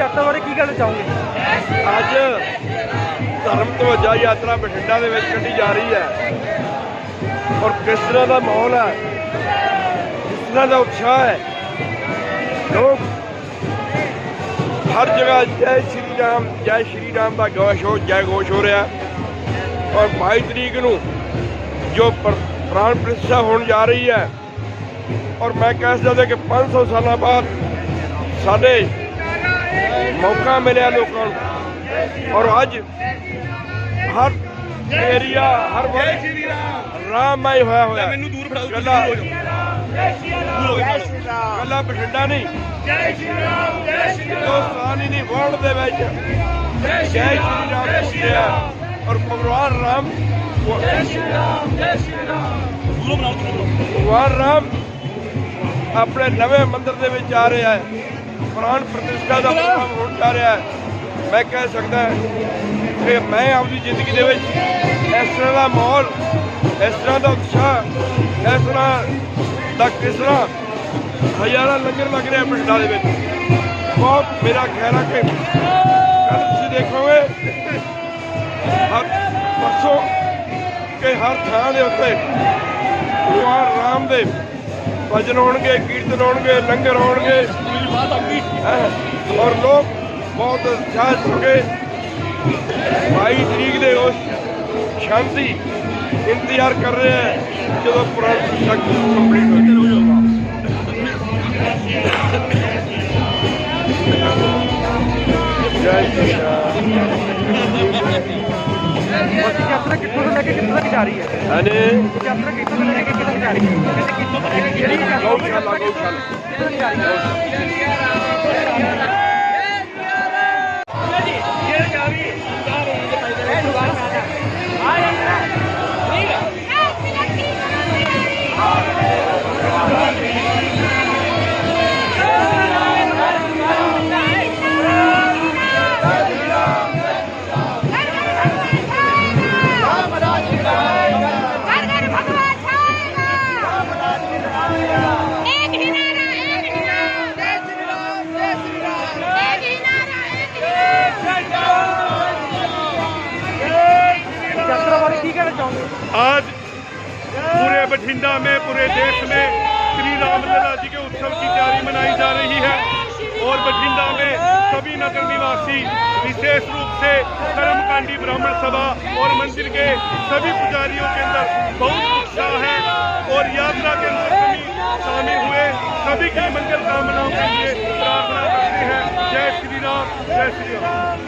ਬਾਰੇ ਕੀ ਕਹਿਣਾ ਚਾਹੋਗੇ? ਅੱਜ ਧਰਮ ਤਵੱਜਾ ਯਾਤਰਾ ਬਠਿੰਡਾ ਦੇ ਵਿੱਚ ਕੱਢੀ ਜਾ ਰਹੀ ਹੈ। ਔਰ ਕਿਸ ਤਰ੍ਹਾਂ ਦਾ ਮਾਹੌਲ ਹੈ? ਕਿਸ ਤਰ੍ਹਾਂ ਦਾ ਉਤਸ਼ਾਹ ਹੈ? ਲੋਕ ਹਰ ਜਗ੍ਹਾ ਜੈ ਸ਼੍ਰੀ ਰਾਮ, ਜੈ ਸ਼੍ਰੀ ਰਾਮ ਦਾ ਗੋਸ਼ ਹੋ ਜੈ ਗੋਸ਼ ਹੋ ਰਿਹਾ। ਔਰ 22 ਤਰੀਕ ਨੂੰ ਜੋ ਪ੍ਰ- ਪ੍ਰਾਣ ਪ੍ਰਤਿਸ਼ਠਾ ਹੋਣ ਜਾ ਰਹੀ ਹੈ, ਔਰ ਮੈਂ ਕਹਿ ਸਕਦਾ ਕਿ 500 ਸਾਲਾਂ ਬਾਅਦ ਸਾਡੇ ਮੌਕਾ ਮਿਲਿਆ ਲੋਕਾਂ ਨੂੰ। ਔਰ ਅੱਜ ਹਰ ਏਰੀਆ ਹਰ ਜੈ ਸ਼੍ਰੀ ਰਾਮ। ਰਾਮਮਈ ਹੋਇਆ ਹੋਇਆ। ਮੈਨੂੰ ਦੂਰ ਫੜਾਓ ਗੱਲਾਂ ਗੱਲਾਂ ਬਠਿੰਡਾ ਨਹੀਂ। ਜੈ ਸ਼੍ਰੀ ਰਾਮ ਜੈ ਸ਼੍ਰੀ ਹਿੰਦੁਸਤਾਨ ਹੀ ਨਹੀਂ ਵਰਲਡ ਦੇ ਵਿੱਚ। ਜੈ ਸ਼੍ਰੀ ਰਾਮ ਬੋਲਿਆ ਔਰ ਭਗਵਾਨ ਰਾਮ ਜੈ ਸ਼੍ਰੀ ਰਾਮ ਜੈ ਸ਼੍ਰੀ ਰਾਮ। ਭਗਵਾਨ ਰਾਮ ਆਪਣੇ ਨਵੇਂ ਮੰਦਿਰ ਦੇ ਵਿੱਚ ਆ ਰਿਹਾ ਹੈ। ਪ੍ਰਾਣ ਪ੍ਰਤਿਸ਼ਠਾ ਦਾ ਪ੍ਰੋਗਰਾਮ ਹੋਣ ਜਾ ਰਿਹਾ ਹੈ। ਮੈਂ ਕਹਿ ਸਕਦਾ ਕਿ ਮੈਂ ਆਪਣੀ ਜ਼ਿੰਦਗੀ ਦੇ ਵਿੱਚ ਇਸ ਤਰ੍ਹਾਂ ਦਾ ਮਾਹੌਲ, ਇਸ ਤਰ੍ਹਾਂ ਦਾ ਉਤਸ਼ਾਹ, ਇਸ ਤਰ੍ਹਾਂ ਦਾ ਕਿਸਰਾ ਹਜ਼ਾਰਾਂ ਲੰਗਰ ਲੱਗ ਰਿਹਾ ਪਿੰਡਾਂ ਦੇ ਵਿੱਚ। ਬਹੁਤ ਮੇਰਾ ਖਿਆਲ ਹੈ ਕਿ ਕੱਲ ਤੁਸੀਂ ਦੇਖੋਗੇ, ਹਰ ਪਰਸੋਂ ਕਿ ਹਰ ਥਾਂ ਦੇ ਉੱਤੇ ਭਗਵਾਨ ਰਾਮ ਦੇ ਭਜਨ ਹੋਣਗੇ, ਕੀਰਤਨ ਹੋਣਗੇ, ਲੰਗਰ ਹੋਣਗੇ ਬਾਤ ਆਉਂਗੀ ਹੈਂ। ਔਰ ਲੋਕ ਬਹੁਤ ਉਤਸ਼ਾਹਿਤ ਹੋ ਕੇ 22 ਤਰੀਕ ਦੇ ਉਸ ਸ਼ਾਂਤੀ ਇੰਤਜ਼ਾਰ ਕਰ ਰਹੇ ਹੈ ਜਦੋਂ ਪੁਰਾਣ ਤੱਕ ਕੰਪਲੀਟ ਹੋ ਜਾਊਗਾ ਜੈ ਸ਼੍ਰੀ ਰਾਮ। ਬਾਕੀ ਯਾਤਰਾ ਕਿੱਥੋਂ ਤੋਂ ਲੈ ਕੇ ਕਿੱਥੋਂ ਤੱਕ ਜਾ ਰਹੀ ਗਊਸ਼ਾਲਾ ਗਊਸ਼ਾਲਾ ਕਿੱਥੋਂ ਤੱਕ ਜਾ ਰਹੀ आज पूरे बठिंडा में, पूरे देश में श्री रामलला जी के उत्सव की तैयारी मनाई जा रही है। और बठिंडा में सभी नगर निवासी विशेष रूप से कर्मकांडी ब्राह्मण सभा और मंदिर के सभी पुजारियों के अंदर बहुत उत्साह है और यात्रा के अंदर शामिल हुए। सभी की मंगल कामनाओं के लिए प्रार्थना करते हैं। जय श्री राम, जय श्री राम।